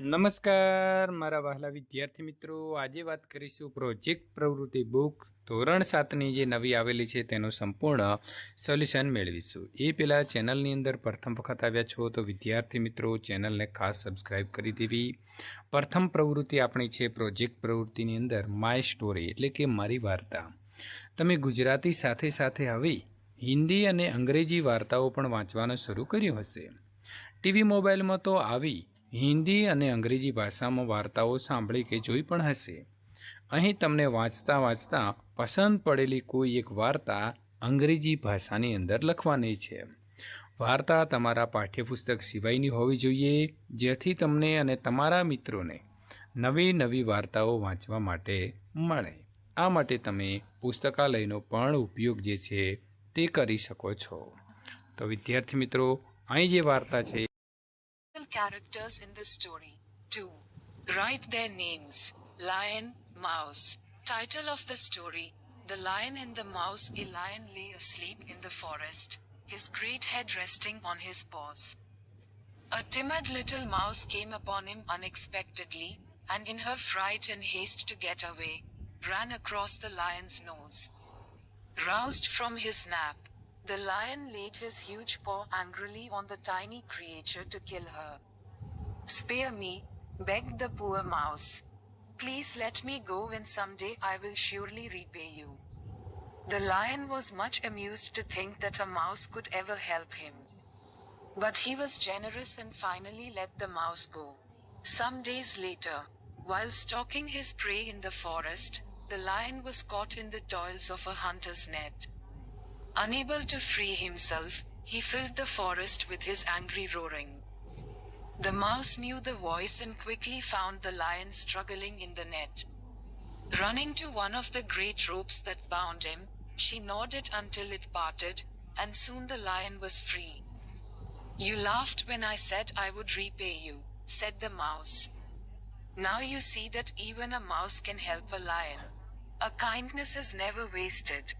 નમસ્કાર, મારા વહાલા વિદ્યાર્થી મિત્રો. આજે વાત કરીશું પ્રોજેક્ટ પ્રવૃત્તિ બુક ધોરણ સાતની જે નવી આવેલી છે તેનું સંપૂર્ણ સોલ્યુશન મેળવીશું. એ પહેલાં ચેનલની અંદર પ્રથમ વખત આવ્યા છો તો વિદ્યાર્થી મિત્રો, ચેનલને ખાસ સબસ્ક્રાઈબ કરી દેવી. પ્રથમ પ્રવૃત્તિ આપણી છે પ્રોજેક્ટ પ્રવૃત્તિની અંદર માય સ્ટોરી, એટલે કે મારી વાર્તા. તમે ગુજરાતી સાથે સાથે હવે હિન્દી અને અંગ્રેજી વાર્તાઓ પણ વાંચવાનું શરૂ કર્યું હશે. ટીવી મોબાઈલમાં તો આવી હિન્દી અને અંગ્રેજી ભાષામાં વાર્તાઓ સાંભળી કે જોઈ પણ હશે. અહીં તમને વાંચતા વાંચતા પસંદ પડેલી કોઈ એક વાર્તા અંગ્રેજી ભાષાની અંદર લખવાની છે. વાર્તા તમારા પાઠ્યપુસ્તક સિવાયની હોવી જોઈએ, જેથી તમને અને તમારા મિત્રોને નવી નવી વાર્તાઓ વાંચવા માટે મળે. આ માટે તમે પુસ્તકાલયનો પણ ઉપયોગ જે છે તે કરી શકો છો. તો વિદ્યાર્થી મિત્રો, અહીં જે વાર્તા છે characters in the story. 2. Write their names. Lion, Mouse. Title of the story The Lion and the Mouse. A lion lay asleep in the forest, his great head resting on his paws. A timid little mouse came upon him unexpectedly, and in her fright and haste to get away, ran across the lion's nose. Roused from his nap, the lion laid his huge paw angrily on the tiny creature to kill her. Spare me, begged the poor mouse. Please let me go and someday I will surely repay you. The lion was much amused to think that a mouse could ever help him. But he was generous and finally let the mouse go. Some days later, while stalking his prey in the forest, the lion was caught in the toils of a hunter's net. Unable to free himself, he filled the forest with his angry roaring. The mouse knew the voice and quickly found the lion struggling in the net. Running to one of the great ropes that bound him, she gnawed it until it parted, and soon the lion was free. You laughed when I said I would repay you, said the mouse. Now you see that even a mouse can help a lion. A kindness is never wasted.